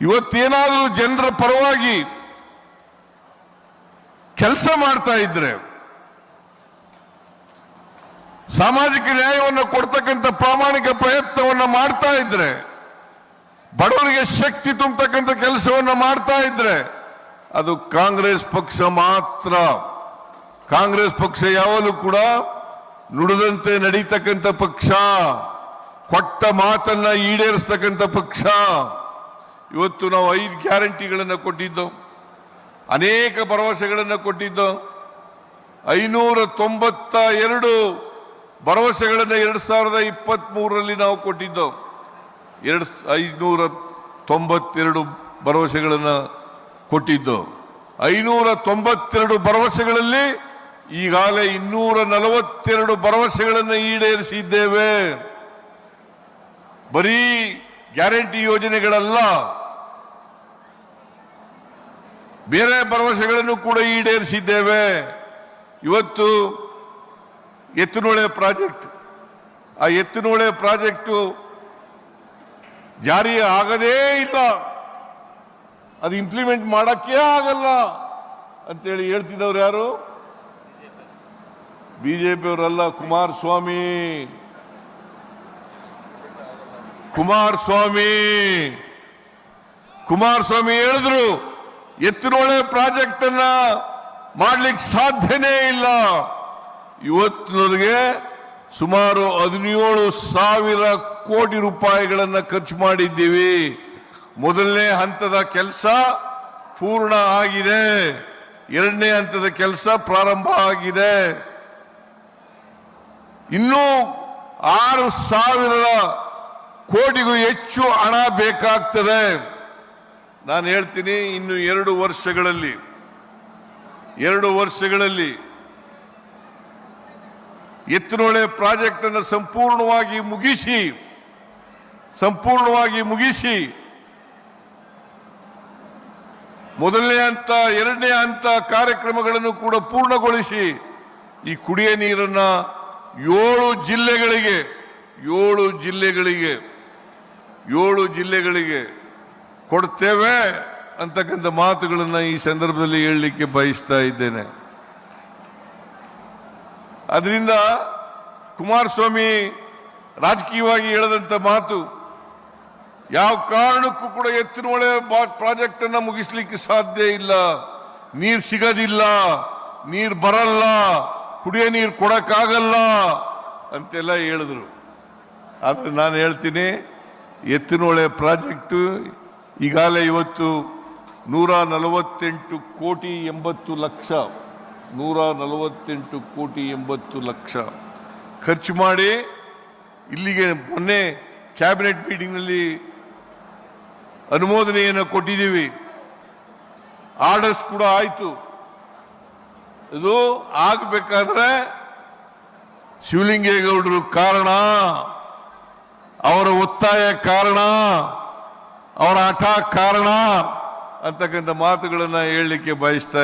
ಇವತ್ತೇನಾದರೂ ಜನರ ಪರವಾಗಿ ಕೆಲಸ ಮಾಡ್ತಾ ಇದ್ರೆ, ಸಾಮಾಜಿಕ ನ್ಯಾಯವನ್ನು ಕೊಡ್ತಕ್ಕಂಥ ಪ್ರಾಮಾಣಿಕ ಪ್ರಯತ್ನವನ್ನ ಮಾಡ್ತಾ ಇದ್ರೆ, ಬಡವರಿಗೆ ಶಕ್ತಿ ತುಂಬತಕ್ಕಂಥ ಕೆಲಸವನ್ನ ಮಾಡ್ತಾ ಇದ್ರೆ, ಅದು ಕಾಂಗ್ರೆಸ್ ಪಕ್ಷ ಮಾತ್ರ. ಕಾಂಗ್ರೆಸ್ ಪಕ್ಷ ಯಾವಾಗಲೂ ಕೂಡ ನುಡಿದಂತೆ ನಡೀತಕ್ಕಂಥ ಪಕ್ಷ, ಕೊಟ್ಟ ಮಾತನ್ನ ಈಡೇರಿಸ್ತಕ್ಕಂಥ ಪಕ್ಷ. ಇವತ್ತು ನಾವು ಐದು ಗ್ಯಾರಂಟಿಗಳನ್ನು ಕೊಟ್ಟಿದ್ದು, ಅನೇಕ ಭರವಸೆಗಳನ್ನು ಕೊಟ್ಟಿದ್ದು ಐನೂರ ತೊಂಬತ್ತ ಎರಡು ಭರವಸೆಗಳನ್ನು ಎರಡು ಸಾವಿರದ ಇಪ್ಪತ್ತ್ಮೂರರಲ್ಲಿ ನಾವು ಕೊಟ್ಟಿದ್ದು, ಎರಡು ಐನೂರ ತೊಂಬತ್ತೆರಡು ಭರವಸೆಗಳನ್ನು ಕೊಟ್ಟಿದ್ದು. ಐನೂರ ತೊಂಬತ್ತೆರಡು ಭರವಸೆಗಳಲ್ಲಿ ಈಗಾಗಲೇ ಇನ್ನೂರ ನಲವತ್ತೆರಡು ಭರವಸೆಗಳನ್ನು ಈಡೇರಿಸಿದ್ದೇವೆ. ಬರೀ ಗ್ಯಾರಂಟಿ ಯೋಜನೆಗಳಲ್ಲ ಬೇರೆ ಭರವಸೆಗಳನ್ನು ಕೂಡ ಈಡೇರಿಸಿದ್ದೇವೆ. ಇವತ್ತು ಎತ್ತುನೊಳೆ ಪ್ರಾಜೆಕ್ಟ್. ಆ ಎತ್ತುನೊಳೆ ಪ್ರಾಜೆಕ್ಟು ಜಾರಿ ಆಗದೇ ಇಲ್ಲ. ಅದು ಇಂಪ್ಲಿಮೆಂಟ್ ಮಾಡಕ್ಕೆ ಆಗಲ್ಲ ಅಂತೇಳಿ ಹೇಳ್ತಿದ್ದವ್ರು ಯಾರು? ಬಿಜೆಪಿಯವರಲ್ಲ ಕುಮಾರಸ್ವಾಮಿ. ಕುಮಾರಸ್ವಾಮಿ. ಕುಮಾರಸ್ವಾಮಿ ಹೇಳಿದ್ರು. ಎತ್ತಿನೊಳೆ ಪ್ರಾಜೆಕ್ಟ್ ಅನ್ನ ಮಾಡ್ಲಿಕ್ಕೆ ಸಾಧ್ಯನೇ ಇಲ್ಲ. ಇವತ್ತಿನವರಿಗೆ ಸುಮಾರು ಹದಿನೇಳು ಸಾವಿರ ಕೋಟಿ ರೂಪಾಯಿಗಳನ್ನ ಖರ್ಚು ಮಾಡಿದ್ದೀವಿ. ಮೊದಲನೇ ಹಂತದ ಕೆಲಸ ಪೂರ್ಣ ಆಗಿದೆ. ಎರಡನೇ ಹಂತದ ಕೆಲಸ ಪ್ರಾರಂಭ ಆಗಿದೆ. ಇನ್ನೂ ಆರು ಸಾವಿರ ಕೋಟಿಗೂ ಹೆಚ್ಚು ಹಣ ಬೇಕಾಗ್ತದೆ. ನಾನು ಹೇಳ್ತೀನಿ ಇನ್ನು ಎರಡು ವರ್ಷಗಳಲ್ಲಿ ಎರಡು ವರ್ಷಗಳಲ್ಲಿ ಎತ್ತಿನೊಳೆ ಪ್ರಾಜೆಕ್ಟ್ ಅನ್ನು ಸಂಪೂರ್ಣವಾಗಿ ಮುಗಿಸಿ ಸಂಪೂರ್ಣವಾಗಿ ಮುಗಿಸಿ, ಮೊದಲನೇ ಹಂತ, ಎರಡನೇ ಹಂತ ಕಾರ್ಯಕ್ರಮಗಳನ್ನು ಕೂಡ ಪೂರ್ಣಗೊಳಿಸಿ ಈ ಕುಡಿಯ ನೀರನ್ನ ಏಳು ಜಿಲ್ಲೆಗಳಿಗೆ ಏಳು ಜಿಲ್ಲೆಗಳಿಗೆ ಏಳು ಜಿಲ್ಲೆಗಳಿಗೆ ಕೊಡ್ತೇವೆ ಅಂತಕ್ಕಂಥ ಮಾತುಗಳನ್ನು ಈ ಸಂದರ್ಭದಲ್ಲಿ ಹೇಳಲಿಕ್ಕೆ ಬಯಸ್ತಾ ಇದ್ದೇನೆ. ಅದರಿಂದ ಕುಮಾರಸ್ವಾಮಿ ರಾಜಕೀಯವಾಗಿ ಹೇಳದಂತ ಮಾತು ಯಾವ ಕಾರಣಕ್ಕೂ ಕೂಡ ಎತ್ತಿನೊಳೆ ಪ್ರಾಜೆಕ್ಟ್ ಅನ್ನ ಮುಗಿಸ್ಲಿಕ್ಕೆ ಸಾಧ್ಯ ಇಲ್ಲ. ನೀರು ಸಿಗೋದಿಲ್ಲ, ನೀರು ಬರಲ್ಲ, ಕುಡಿಯೋ ನೀರು ಕೊಡಕ್ಕಾಗಲ್ಲ ಅಂತೆಲ್ಲ ಹೇಳಿದ್ರು. ಆದರೆ ನಾನು ಹೇಳ್ತೀನಿ ಎತ್ತಿನ ಎತ್ತಿನೊಳೆ ಪ್ರಾಜೆಕ್ಟ್ ಈಗಾಗಲೇ ಇವತ್ತು ನೂರ ನಲವತ್ತೆಂಟು ಕೋಟಿ ಎಂಬತ್ತು ಲಕ್ಷ, ನೂರ ನಲವತ್ತೆಂಟು ಕೋಟಿ ಎಂಬತ್ತು ಲಕ್ಷ ಖರ್ಚು ಮಾಡಿ ಇಲ್ಲಿಗೆ ಮೊನ್ನೆ ಕ್ಯಾಬಿನೆಟ್ ಮೀಟಿಂಗ್ನಲ್ಲಿ ಅನುಮೋದನೆಯನ್ನು ಕೊಟ್ಟಿದ್ದೀವಿ. ಆರ್ಡರ್ಸ್ ಕೂಡ ಆಯಿತು. ಇದು ಆಗಬೇಕಾದ್ರೆ ಶಿವಲಿಂಗೇಗೌಡರು ಕಾರಣ, ಅವರ ಒತ್ತಾಯ ಕಾರಣ. ಅವರ ಹಠ ಕಾರಣ ಅಂತಕ್ಕಂಥ ಮಾತುಗಳನ್ನ ಹೇಳಲಿಕ್ಕೆ ಬಯಸ್ತಾ